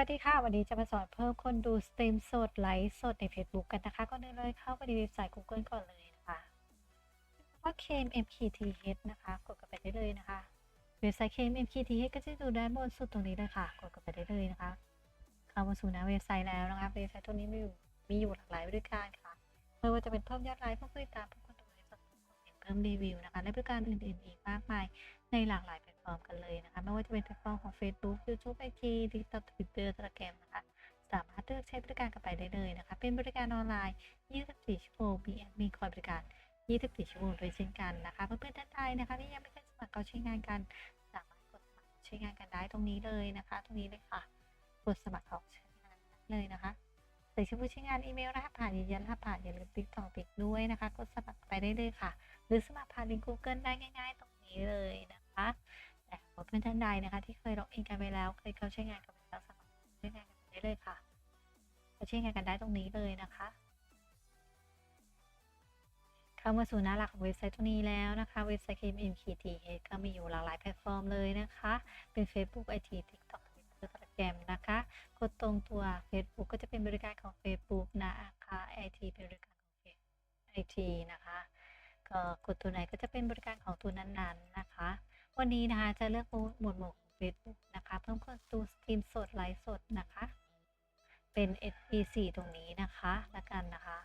วัสดีค่ะ วันนี้จะมาสอนเพิ่มคนดูสตรีมสดไลฟ์สดใน Facebook กันนะคะ ก็เดินเลย เข้าไปในเว็บไซต์ Google ก่อนเลยนะคะว่า KMMKTH นะคะ กดกันไปได้เลยนะคะ เว็บไซต์ KMMKTH ก็จะดูด้านบนสุดตรงนี้เลยค่ะ กดกันไปได้เลยนะคะ เข้ามาสู่หน้าเว็บไซต์แล้วนะคะ เว็บไซต์ตัวนี้มีอยู่มีอยู่หลากหลายบริการค่ะ ไม่ว่าจะเป็นเพิ่มยอดไลค์เพิ่มผู้ติดตาม เพิ่มรีวิวนะคะและบริการอื่นๆอีกมากมายในหลากหลายแพลตฟอร์มกันเลยนะคะไม่ว่าจะเป็นแพลตฟอร์มของ Facebook YouTube IG TikTok Twitter Telegram นะคะสามารถเลือกใช้บริการกันไปได้เลยนะคะ เป็นบริการออนไลน์ 24 ชั่วโมงมีแอดมินคอยบริการ 24 ชั่วโมงโดยเช่นกันนะคะ เพื่อนๆท่านใดนะคะที่ยังไม่เคยสมัครเขาใช้งานกัน สามารถกดสมัครใช้งานกันได้ตรงนี้เลยนะคะ ตรงนี้เลยค่ะ กดสมัครเขาใช้งานเลยนะคะ ใส่ชื่อผู้ใช้งานอีเมลรหัสผ่านยืนยันรหัสผ่านอย่าลืมติ๊กต่อปิกด้วยนะคะกดสมัครไปได้เลยค่ะ หรือสมัครผ่านลิงก์ Google ได้ง่าย ๆ ตรงนี้เลยนะคะแต่เพื่อนท่านใดนะคะที่เคยล็อกอินกันไปแล้วเคยเข้าใช้งานกันไปแล้วสมัครใช้งานกันไปได้เลยค่ะเข้าใช้งานกันได้ตรงนี้เลยนะคะเข้ามาสู่หน้าหลักของเว็บไซต์ตรงนี้แล้วนะคะ เว็บไซต์ KMMKTH ก็มีอยู่หลากหลายแพลตฟอร์มเลยนะคะ เป็น Facebook IT TikTok Instagram นะคะ กดตรงตัว Facebook ก็จะเป็นบริการของ Facebook นะคะ IT เป็นบริการของ IT นะคะก็กดตัวไหนก็จะเป็นบริการของตัวนั้นๆนะคะ วันนี้นะคะจะเลือกหมวดหมู่ของ Facebook นะคะ เพิ่มคนดูสตรีมสดไลฟ์สดนะคะ เป็น SE4 ตรงนี้นะคะแล้วกันนะคะ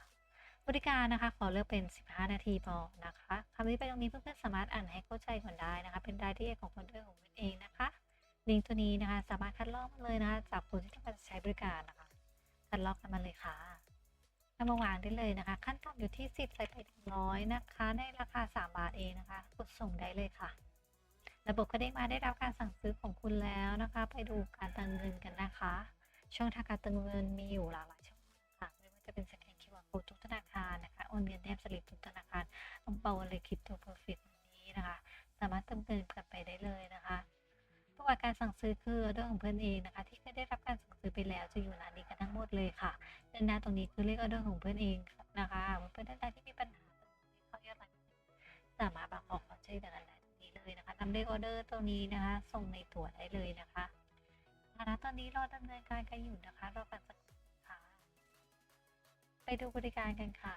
บริการนะคะขอเลือกเป็น 15 นาทีพอนะคะคำนี้ไปตรงนี้เพื่อนๆสามารถอ่านให้เข้าใจก่อนได้นะคะ เป็นรายละเอียดของคนด้วยของมันเองนะคะ ลิงก์ตัวนี้นะคะ สามารถคัดลอกมาเลยนะคะจากคนที่ต้องการใช้บริการนะคะ คัดลอกกันมาเลยค่ะนำมาวางได้เลยนะคะ ขั้นต่ำอยู่ที่ 10ใส่ไปถึงร้อยนะคะ ในราคา 3 บาทเองนะคะ กดส่งได้เลยค่ะ ระบบก็ได้มาได้รับการสั่งซื้อของคุณแล้วนะคะ ไปดูการเติมเงินกันนะคะ ช่องทางการเติมเงินมีอยู่หลากหลายช่องทางไม่ว่าจะเป็นสแกน QR Code ทุกธนาคารนะคะโอนเงินแนบสลิปทุกธนาคารอังเปาเลยคริปโตโปรฟิตนี้นะคะ สามารถเติมเงินกันไปได้เลยนะคะ บัติการสั่งซื้อคือออเดอร์ของเพื่อนเองนะคะ ที่เคยได้รับการสั่งซื้อไปแล้วจะอยู่หน้านี้กันทั้งหมดเลยค่ะด้านหน้าตรงนี้คือเลขออเดอร์ของเพื่อนเองนะคะเพื่อนท่านใดที่มีปัญหาเขายอดไลน์สามารถมาขอความช่วยเหลือกันได้ตรงนี้เลยนะคะทำเลขออเดอร์ตัวนี้นะคะ ส่งในตั๋วได้เลยนะคะนะคะตอนนี้รอดำเนินการกันอยู่นะคะรอการสักค่ะไปดูบริการกันค่ะ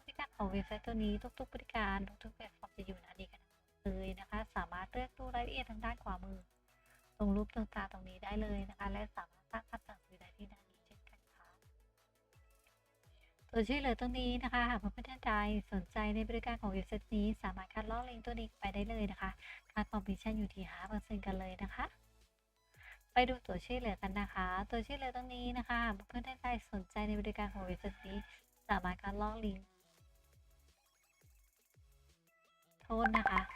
บริการของเว็บไซต์ตัวนี้ทุก ๆ บริการทุกๆแพลตฟอร์มจะอยู่หน้านี้กันหมดเลยนะคะ สามารถเลือกดูรายละเอียดทางด้านขวามือ ตรงรูปต่างๆตรงนี้ได้เลยนะคะ และสามารถสร้างคำสั่างซื้อได้ที่หน้านนี้เช่นกันค่ะตัวช่วยเหลือตรงนี้นะคะหากเพื่อนๆท่านใดสนใจในบริการของเว็บไซต์นี้สามารถคัดลอกลิงก์ตัวนี้ไปได้เลยนะคะค่าคอมมิชชั่นอยู่ที่5%กันเลยนะคะ ไปดูตัวช่วยเหลือกันนะคะ ตัวช่วยเหลือตรงนี้นะคะเพื่อนๆท่านใดสนใจในบริการของเว็บไซต์นี้ สามารถคัดลอกลิงก์โทษนะคะ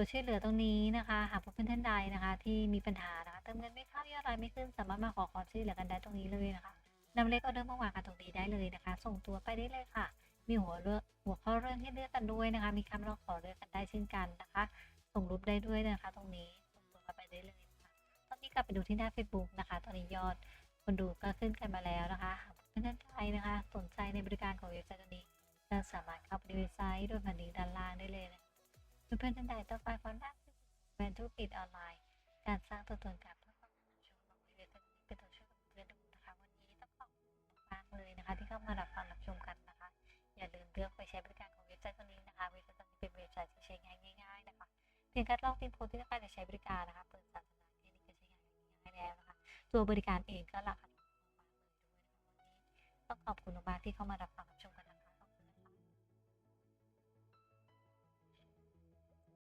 ตัวช่วยเหลือตรงนี้นะคะ หากเพื่อนๆท่านใดนะคะ ที่มีปัญหานะคะเติมเงินไม่เข้ายอดรายไม่ขึ้น สามารถมาขอความช่วยเหลือกันได้ตรงนี้เลยนะคะนำเลขออเดอร์มาวางกันตรงนี้ได้เลยนะคะ ส่งตัวไปได้เลยค่ะ มีหัวเลือกหัวข้อเรื่องให้เลือกกันด้วยนะคะ มีคำร้องขอเลือกกันได้เช่นกันนะคะ ส่งรูปได้ด้วยนะคะ ตรงนี้ส่งตัวไปได้เลยนะคะตอนนี้กลับไปดูที่หน้า Facebook นะคะ ตอนนี้ยอดคนดูก็ขึ้นกันมาแล้วนะคะหากเพื่อนๆท่านใดนะคะ สนใจในบริการของเว็บไซต์ตัวนี้ก็สามารถเข้าไปในเว็บไซต์ด้วยผ่านลิงก์ด้านล่างได้เลยนะคะ เพื่อนๆท่านใดต้องการความน่าเชื่อถือแบรนด์ธุรกิจออนไลน์ การสร้างตัวตนการเพื่อความเป็นชมของเว็บไซต์นี้เป็นตัวช่วยของเพื่อนดูนะคะวันนี้ต้องขอบคุณมากเลยนะคะ ที่เข้ามารับฟังรับชมกันนะคะ อย่าลืมเลือกไปใช้บริการของเว็บไซต์ตัวนี้นะคะ เว็บไซต์ตัวนี้เป็นเว็บไซต์ที่ใช้งานง่ายๆนะคะเพียงแค่ลองพิมพ์โพสต์ที่ต้องการจะใช้บริการนะคะ เปิดศาสนาแค่นี้ก็ใช้งานง่ายๆแล้วนะคะ ตัวบริการเองก็ราคาถูกมากเลยด้วยนะคะวันนี้ต้องขอบคุณมากที่เข้ามารับฟังรับชม